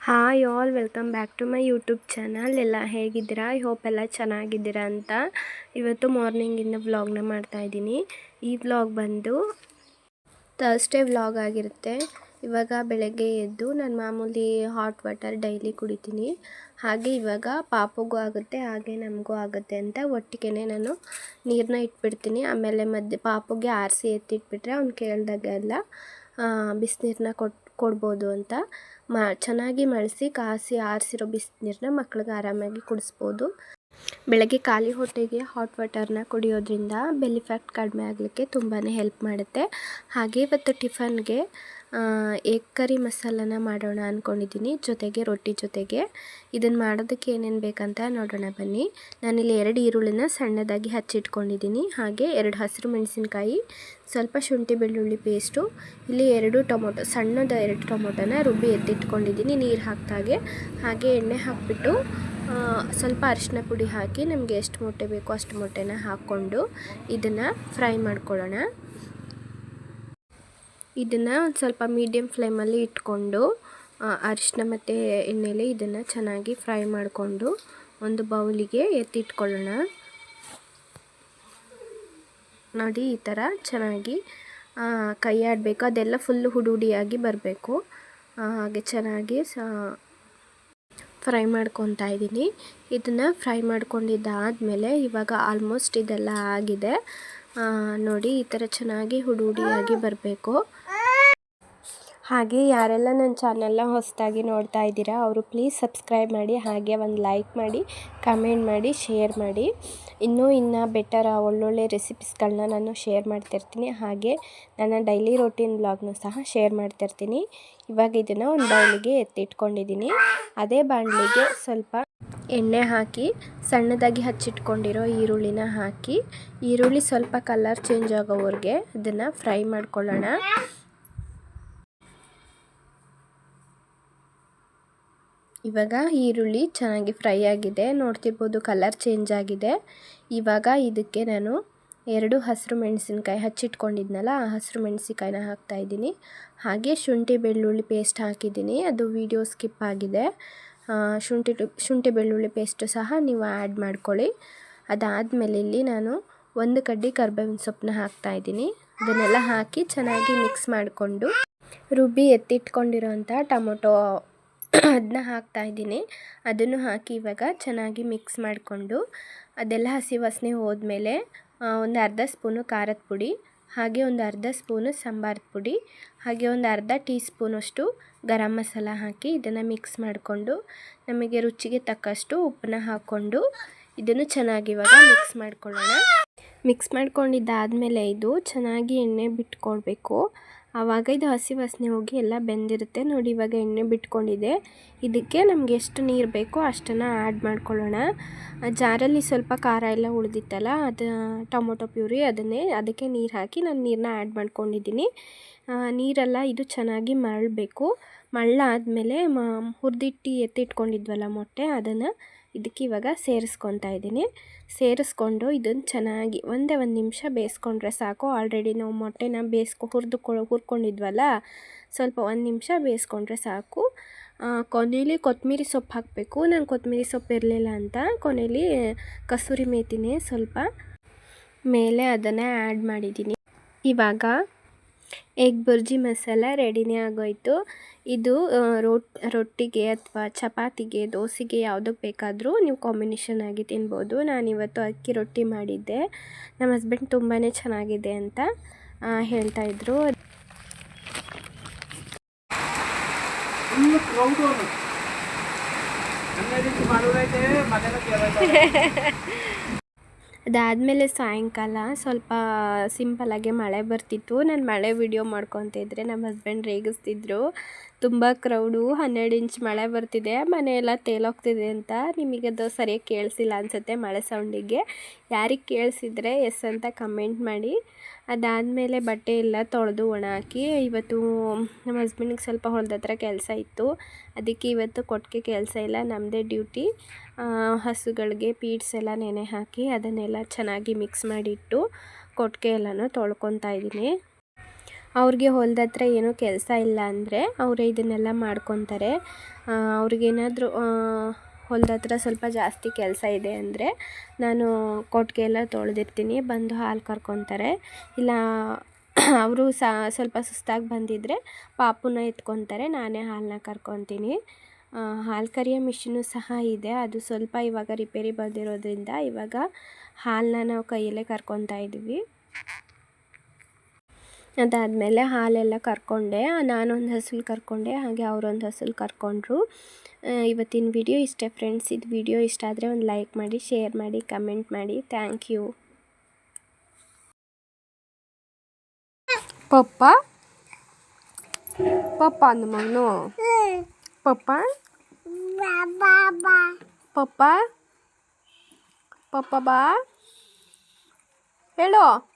Hi all welcome back to my YouTube channel ಎಲ್ಲ ಹೇಗಿದ್ದೀರಾ? I hope ಎಲ್ಲ ಚೆನ್ನಾಗಿದ್ದೀರಾ ಅಂತ. ಇವತ್ತು ಮಾರ್ನಿಂಗಿಂದ ವ್ಲಾಗ್ನ ಮಾಡ್ತಾಯಿದ್ದೀನಿ ಈ ವ್ಲಾಗ್ ಬಂದು ಥರ್ಸ್ಡೇ ವ್ಲಾಗ್ ಆಗಿರುತ್ತೆ. ಇವಾಗ ಬೆಳಗ್ಗೆ ಎದ್ದು ನಾನು ಮಾಮೂಲಿ ಹಾಟ್ ವಾಟರ್ ಡೈಲಿ ಕುಡಿತೀನಿ. ಹಾಗೆ ಇವಾಗ ಪಾಪಗೂ ಆಗುತ್ತೆ, ಹಾಗೆ ನಮಗೂ ಆಗುತ್ತೆ ಅಂತ ಒಟ್ಟಿಗೆ ನಾನು ನೀರನ್ನ ಇಟ್ಬಿಡ್ತೀನಿ. ಆಮೇಲೆ ಮಧ್ಯೆ, ಪಾಪಗೆ ಆರಿಸಿ ಎತ್ತಿಟ್ಬಿಟ್ರೆ ಅವ್ನು ಕೇಳಿದಾಗೆಲ್ಲ ಬಿಸಿನೀರನ್ನ ಕೊಟ್ಟು ಕೊಡ್ಬೋದು ಅಂತ. ಮ, ಚೆನ್ನಾಗಿ ಮಳಿಸಿ ಕಾಸಿ ಆರಿಸಿರೋ ಬಿಸಿನೀರನ್ನ ಮಕ್ಳಿಗೆ ಆರಾಮಾಗಿ ಕುಡಿಸ್ಬೋದು. ಬೆಳಗ್ಗೆ ಖಾಲಿ ಹೊಟ್ಟೆಗೆ ಹಾಟ್ ವಾಟರ್ನ ಕುಡಿಯೋದ್ರಿಂದ ಬೆಲ್ಲಿ ಫ್ಯಾಟ್ ಕಡಿಮೆ ಆಗಲಿಕ್ಕೆ ತುಂಬಾ ಹೆಲ್ಪ್ ಮಾಡುತ್ತೆ. ಹಾಗೆ ಇವತ್ತು ಟಿಫನ್ಗೆ ಎಗ್ ಕರಿ ಮಸಾಲನ ಮಾಡೋಣ ಅಂದ್ಕೊಂಡಿದ್ದೀನಿ ಜೊತೆಗೆ ರೊಟ್ಟಿ ಜೊತೆಗೆ. ಇದನ್ನು ಮಾಡೋದಕ್ಕೆ ಏನೇನು ಬೇಕಂತ ನೋಡೋಣ ಬನ್ನಿ. ನಾನಿಲ್ಲಿ ಎರಡು ಈರುಳ್ಳಿನ ಸಣ್ಣದಾಗಿ ಹಚ್ಚಿಟ್ಕೊಂಡಿದ್ದೀನಿ. ಹಾಗೆ ಎರಡು ಹಸಿರು ಮೆಣಸಿನಕಾಯಿ, ಸ್ವಲ್ಪ ಶುಂಠಿ ಬೆಳ್ಳುಳ್ಳಿ ಪೇಸ್ಟು, ಇಲ್ಲಿ ಎರಡು ಟೊಮೊಟೊ, ಸಣ್ಣದ ಎರಡು ಟೊಮೊಟೊನ ರುಬ್ಬಿ ಎತ್ತಿಟ್ಕೊಂಡಿದ್ದೀನಿ ನೀರು ಹಾಕ್ದಾಗೆ ಹಾಗೆ. ಎಣ್ಣೆ ಹಾಕಿಬಿಟ್ಟು ಸ್ವಲ್ಪ ಅರಿಶಿನ ಪುಡಿ ಹಾಕಿ ನಮಗೆ ಎಷ್ಟು ಮೊಟ್ಟೆ ಬೇಕೋ ಅಷ್ಟು ಮೊಟ್ಟೆನ ಹಾಕ್ಕೊಂಡು ಇದನ್ನು ಫ್ರೈ ಮಾಡ್ಕೊಳ್ಳೋಣ. ಇದನ್ನು ಒಂದು ಸ್ವಲ್ಪ ಮೀಡಿಯಮ್ ಫ್ಲೇಮಲ್ಲಿ ಇಟ್ಕೊಂಡು ಅರಿಶಿನ ಮತ್ತು ಎಣ್ಣೆಲಿ ಇದನ್ನು ಚೆನ್ನಾಗಿ ಫ್ರೈ ಮಾಡಿಕೊಂಡು ಒಂದು ಬೌಲಿಗೆ ಎತ್ತಿಟ್ಕೊಳ್ಳೋಣ. ನೋಡಿ, ಈ ಥರ ಚೆನ್ನಾಗಿ ಕೈ ಆಡಬೇಕು ಅದೆಲ್ಲ ಫುಲ್ಲು ಹುಡುಹುಡಿಯಾಗಿ ಬರಬೇಕು. ಹಾಗೆ ಚೆನ್ನಾಗಿ ಫ್ರೈ ಮಾಡ್ಕೊತಾ ಇದ್ದೀನಿ. ಇದನ್ನು ಫ್ರೈ ಮಾಡ್ಕೊಂಡಿದ್ದಾದಮೇಲೆ ಇವಾಗ ಆಲ್ಮೋಸ್ಟ್ ಇದೆಲ್ಲ ಆಗಿದೆ. ನೋಡಿ, ಈ ಥರ ಚೆನ್ನಾಗಿ ಹುಡಿ ಹುಡಿಯಾಗಿ ಬರಬೇಕು. ಹಾಗೆ ಯಾರೆಲ್ಲ ನನ್ನ ಚಾನಲ್ನ ಹೊಸದಾಗಿ ನೋಡ್ತಾ ಇದ್ದೀರಾ, ಅವರು ಪ್ಲೀಸ್ ಸಬ್ಸ್ಕ್ರೈಬ್ ಮಾಡಿ, ಹಾಗೆ ಒಂದು ಲೈಕ್ ಮಾಡಿ ಕಮೆಂಟ್ ಮಾಡಿ ಶೇರ್ ಮಾಡಿ. ಇನ್ನೂ ಇನ್ನು ಬೆಟರ್ ಒಳ್ಳೊಳ್ಳೆ ರೆಸಿಪೀಸ್ಗಳನ್ನ ನಾನು ಶೇರ್ ಮಾಡ್ತಿರ್ತೀನಿ. ಹಾಗೆ ನನ್ನ ಡೈಲಿ ರೊಟೀನ್ ಬ್ಲಾಗ್ನೂ ಸಹ ಶೇರ್ ಮಾಡ್ತಿರ್ತೀನಿ. ಇವಾಗ ಇದನ್ನು ಒಂದು ಬೌಲಿಗೆ ಎತ್ತಿಟ್ಕೊಂಡಿದ್ದೀನಿ. ಅದೇ ಬಾಣಲಿಗೆ ಸ್ವಲ್ಪ ಎಣ್ಣೆ ಹಾಕಿ ಸಣ್ಣದಾಗಿ ಹಚ್ಚಿಟ್ಕೊಂಡಿರೋ ಈರುಳ್ಳಿನ ಹಾಕಿ, ಈರುಳ್ಳಿ ಸ್ವಲ್ಪ ಕಲರ್ ಚೇಂಜ್ ಆಗೋವರೆಗೆ ಅದನ್ನು ಫ್ರೈ ಮಾಡ್ಕೊಳ್ಳೋಣ. ಇವಾಗ ಈರುಳ್ಳಿ ಚೆನ್ನಾಗಿ ಫ್ರೈ ಆಗಿದೆ. ನೋಡ್ತಿರ್ಬೋದು ಕಲರ್ ಚೇಂಜ್ ಆಗಿದೆ. ಇವಾಗ ಇದಕ್ಕೆ ನಾನು ಎರಡು ಹಸಿರು ಮೆಣಸಿನ್ಕಾಯಿ ಹಚ್ಚಿಟ್ಕೊಂಡಿದ್ನಲ್ಲ, ಆ ಹಸಿರು ಮೆಣಸಿನ್ಕಾಯಿನ ಹಾಕ್ತಾಯಿದ್ದೀನಿ ಹಾಗೆ ಶುಂಠಿ ಬೆಳ್ಳುಳ್ಳಿ ಪೇಸ್ಟ್ ಹಾಕಿದ್ದೀನಿ. ಅದು ವಿಡಿಯೋ ಸ್ಕಿಪ್ ಆಗಿದೆ. ಶುಂಠಿ ಶುಂಠಿ ಬೆಳ್ಳುಳ್ಳಿ ಪೇಸ್ಟು ಸಹ ನೀವು ಆ್ಯಡ್ ಮಾಡ್ಕೊಳ್ಳಿ. ಅದಾದಮೇಲೆ ಇಲ್ಲಿ ನಾನು ಒಂದು ಕಡ್ಡಿ ಕರ್ಬೇವಿನ ಸೊಪ್ಪನ್ನ ಹಾಕ್ತಾಯಿದ್ದೀನಿ ಅದನ್ನೆಲ್ಲ ಹಾಕಿ ಚೆನ್ನಾಗಿ ಮಿಕ್ಸ್ ಮಾಡಿಕೊಂಡು ರುಬ್ಬಿ ಎತ್ತಿಟ್ಕೊಂಡಿರೋಂಥ ಟೊಮೊಟೊ ಅದನ್ನ ಹಾಕ್ತಾಯಿದ್ದೀನಿ ಅದನ್ನು ಹಾಕಿ ಇವಾಗ ಚೆನ್ನಾಗಿ ಮಿಕ್ಸ್ ಮಾಡಿಕೊಂಡು ಅದೆಲ್ಲ ಹಸಿ ವಾಸನೆ ಹೋದ್ಮೇಲೆ ಒಂದು ಅರ್ಧ ಸ್ಪೂನು ಖಾರದ ಪುಡಿ ಹಾಗೆ ಒಂದು ಅರ್ಧ ಸ್ಪೂನು ಸಾಂಬಾರದ ಪುಡಿ, ಹಾಗೆ ಒಂದು ಅರ್ಧ ಟೀ ಸ್ಪೂನಷ್ಟು ಗರಂ ಮಸಾಲ ಹಾಕಿ ಇದನ್ನು ಮಿಕ್ಸ್ ಮಾಡಿಕೊಂಡು ನಮಗೆ ರುಚಿಗೆ ತಕ್ಕಷ್ಟು ಉಪ್ಪನ್ನ ಹಾಕ್ಕೊಂಡು ಇದನ್ನು ಚೆನ್ನಾಗಿ ಇವಾಗ ಮಿಕ್ಸ್ ಮಾಡ್ಕೊಳ್ಳೋಣ. ಮಿಕ್ಸ್ ಮಾಡ್ಕೊಂಡಿದ್ದಾದಮೇಲೆ ಇದು ಚೆನ್ನಾಗಿ ಎಣ್ಣೆ ಬಿಟ್ಕೊಳ್ಬೇಕು ಆವಾಗ ಇದು ಹಸಿ ವಾಸನೆ ಹೋಗಿ ಎಲ್ಲ ಬೆಂದಿರುತ್ತೆ. ನೋಡಿ, ಇವಾಗ ಎಣ್ಣೆ ಬಿಟ್ಕೊಂಡಿದೆ. ಇದಕ್ಕೆ ನಮಗೆ ಎಷ್ಟು ನೀರು ಬೇಕೋ ಅಷ್ಟನ್ನು ಆ್ಯಡ್ ಮಾಡ್ಕೊಳ್ಳೋಣ. ಜಾರಲ್ಲಿ ಸ್ವಲ್ಪ ಖಾರ ಎಲ್ಲ ಉಳಿದಿತ್ತಲ್ಲ, ಅದು ಟೊಮೊಟೊ ಪ್ಯೂರಿ ಅದನ್ನೇ, ಅದಕ್ಕೆ ನೀರು ಹಾಕಿ ನಾನು ನೀರನ್ನ ಆ್ಯಡ್ ಮಾಡ್ಕೊಂಡಿದ್ದೀನಿ. ನೀರೆಲ್ಲ ಇದು ಚೆನ್ನಾಗಿ ಮರಳಬೇಕು. ಮಳ್ಳಾದಮೇಲೆ ಮ, ಹುರಿದಿಟ್ಟು ಎತ್ತಿಟ್ಕೊಂಡಿದ್ವಲ್ಲ ಮೊಟ್ಟೆ, ಅದನ್ನು ಇದಕ್ಕೆ ಇವಾಗ ಸೇರಿಸ್ಕೊತಾ ಇದ್ದೀನಿ. ಸೇರಿಸ್ಕೊಂಡು ಇದನ್ನು ಚೆನ್ನಾಗಿ ಒಂದೇ ಒಂದು ನಿಮಿಷ ಬೇಯಿಸ್ಕೊಂಡ್ರೆ ಸಾಕು. ಆಲ್ರೆಡಿ ನಾವು ಮೊಟ್ಟೆನ ಬೇಯಿಸ್ಕೊ ಹುರಿದುಕೊ ಹುರ್ಕೊಂಡಿದ್ವಲ್ಲ, ಸ್ವಲ್ಪ ಒಂದು ನಿಮಿಷ ಬೇಯಿಸ್ಕೊಂಡ್ರೆ ಸಾಕು. ಕೊನೆಯಲ್ಲಿ ಕೊತ್ತಂಬರಿ ಸೊಪ್ಪು ಹಾಕಬೇಕು. ನಾನು ಕೊತ್ತಂಬರಿ ಸೊಪ್ಪು ಇರಲಿಲ್ಲ ಅಂತ. ಕೊನೆಯಲ್ಲಿ ಕಸೂರಿ ಮೇಥಿನೇ ಸ್ವಲ್ಪ ಮೇಲೆ ಅದನ್ನು ಆ್ಯಡ್ ಮಾಡಿದ್ದೀನಿ. ಇವಾಗ ಎಗ್ ಬುರ್ಜಿ ಮಸಾಲ ರೆಡಿನೇ ಆಗೋಯಿತು. ಇದು ರೊಟ್ಟಿಗೆ ಅಥವಾ ಚಪಾತಿಗೆ ದೋಸೆಗೆ ಯಾವುದಕ್ಕೆ ಬೇಕಾದರೂ ನೀವು ಕಾಂಬಿನೇಷನ್ ಆಗಿ ತಿನ್ಬೋದು. ನಾನಿವತ್ತು ಅಕ್ಕಿ ರೊಟ್ಟಿ ಮಾಡಿದ್ದೆ. ನಮ್ಮ ಹಸ್ಬೆಂಡ್ ತುಂಬಾ ಚೆನ್ನಾಗಿದೆ ಅಂತ ಹೇಳ್ತಾಯಿದ್ರು ಅದಾದಮೇಲೆ ಸಾಯಂಕಾಲ ಸ್ವಲ್ಪ ಸಿಂಪಲಾಗೆ ಮಳೆ ಬರ್ತಿತ್ತು. ನಾನು ಮಳೆ ವಿಡಿಯೋ ಮಾಡ್ಕೊತಿದ್ರೆ ನಮ್ಮ ಹಸ್ಬೆಂಡ್ ರೇಗಿಸ್ತಿದ್ರು. ತುಂಬ ಕ್ರೌಡು ಹನ್ನೆರಡು ಇಂಚ್ ಮಳೆ ಬರ್ತಿದೆ. ಮನೆಯೆಲ್ಲ ತೇಲೋಗ್ತಿದೆ ಅಂತ ನಿಮಗದು ಸರಿಯಾಗಿ ಕೇಳಿಸಿಲ್ಲ ಅನಿಸುತ್ತೆ ಮಳೆ ಸೌಂಡಿಗೆ ಯಾರಿಗೆ ಕೇಳಿಸಿದ್ರೆ ಎಸ್ ಅಂತ ಕಮೆಂಟ್ ಮಾಡಿ. ಅದಾದಮೇಲೆ ಬಟ್ಟೆ ಎಲ್ಲ ತೊಳೆದು ಒಣ ಹಾಕಿ, ಇವತ್ತು ನಮ್ಮ ಹಸ್ಬೆಂಡಿಗೆ ಸ್ವಲ್ಪ ಹೊಲ್ದತ್ರ ಕೆಲಸ ಇತ್ತು. ಅದಕ್ಕೆ ಇವತ್ತು ಕೊಟ್ಟಿಗೆ ಕೆಲಸ ಇಲ್ಲ ನಮ್ಮದೇ ಡ್ಯೂಟಿ ಹಸುಗಳಿಗೆ ಪೀಡ್ಸ್ ಎಲ್ಲ ನೆನೆ ಹಾಕಿ ಅದನ್ನೆಲ್ಲ ಚೆನ್ನಾಗಿ ಮಿಕ್ಸ್ ಮಾಡಿಟ್ಟು ಕೊಟ್ಟಿಗೆ ಎಲ್ಲನೂ ತೊಳ್ಕೊತಾ ಇದ್ದೀನಿ. ಅವ್ರಿಗೆ ಹೊಲ್ದ ಹತ್ರ ಏನೂ ಕೆಲಸ ಇಲ್ಲ ಅಂದರೆ ಅವರೇ ಇದನ್ನೆಲ್ಲ ಮಾಡ್ಕೊತಾರೆ. ಅವ್ರಿಗೇನಾದರೂ ಹೊಲ್ದ ಹತ್ರ ಸ್ವಲ್ಪ ಜಾಸ್ತಿ ಕೆಲಸ ಇದೆ ಅಂದರೆ ನಾನು ಕೊಟ್ಟಿಗೆ ಎಲ್ಲ ತೊಳೆದಿರ್ತೀನಿ, ಬಂದು ಹಾಲು ಕರ್ಕೊತಾರೆ. ಇಲ್ಲ, ಅವರು ಸಹ ಸ್ವಲ್ಪ ಸುಸ್ತಾಗಿ ಬಂದಿದ್ದರೆ ಪಾಪುನ ಎತ್ಕೊತಾರೆ, ನಾನೇ ಹಾಲನ್ನ ಕರ್ಕೊತೀನಿ. ಹಾಲು ಕರಿಯೋ ಮಿಷಿನು ಸಹ ಇದೆ. ಅದು ಸ್ವಲ್ಪ ಇವಾಗ ರಿಪೇರಿ ಬಂದಿರೋದ್ರಿಂದ ಇವಾಗ ಹಾಲನ್ನ ನಾವು ಕೈಯಲ್ಲೇ ಕರ್ಕೊತಾ ಇದ್ದೀವಿ. ಅದಾದಮೇಲೆ ಹಾಲೆಲ್ಲ ಕರ್ಕೊಂಡೆ. ನಾನೊಂದು ಹಸುಲ್ ಕರ್ಕೊಂಡೆ, ಹಾಗೆ ಅವರೊಂದು ಹಸುಲ್ ಕರ್ಕೊಂಡ್ರು. ಇವತ್ತಿನ ವಿಡಿಯೋ ಇಷ್ಟೇ ಫ್ರೆಂಡ್ಸ್. ಇದು ವಿಡಿಯೋ ಇಷ್ಟ ಆದರೆ ಒಂದು ಲೈಕ್ ಮಾಡಿ, ಶೇರ್ ಮಾಡಿ, ಕಮೆಂಟ್ ಮಾಡಿ. Thank you. ಪಪ್ಪ? ಪಪ್ಪ ಅಂದ ಮಗನು. ಪಪ್ಪ? ಪಪ್ಪ? ಪಪ್ಪ ಬಾ. ಹೇಳು?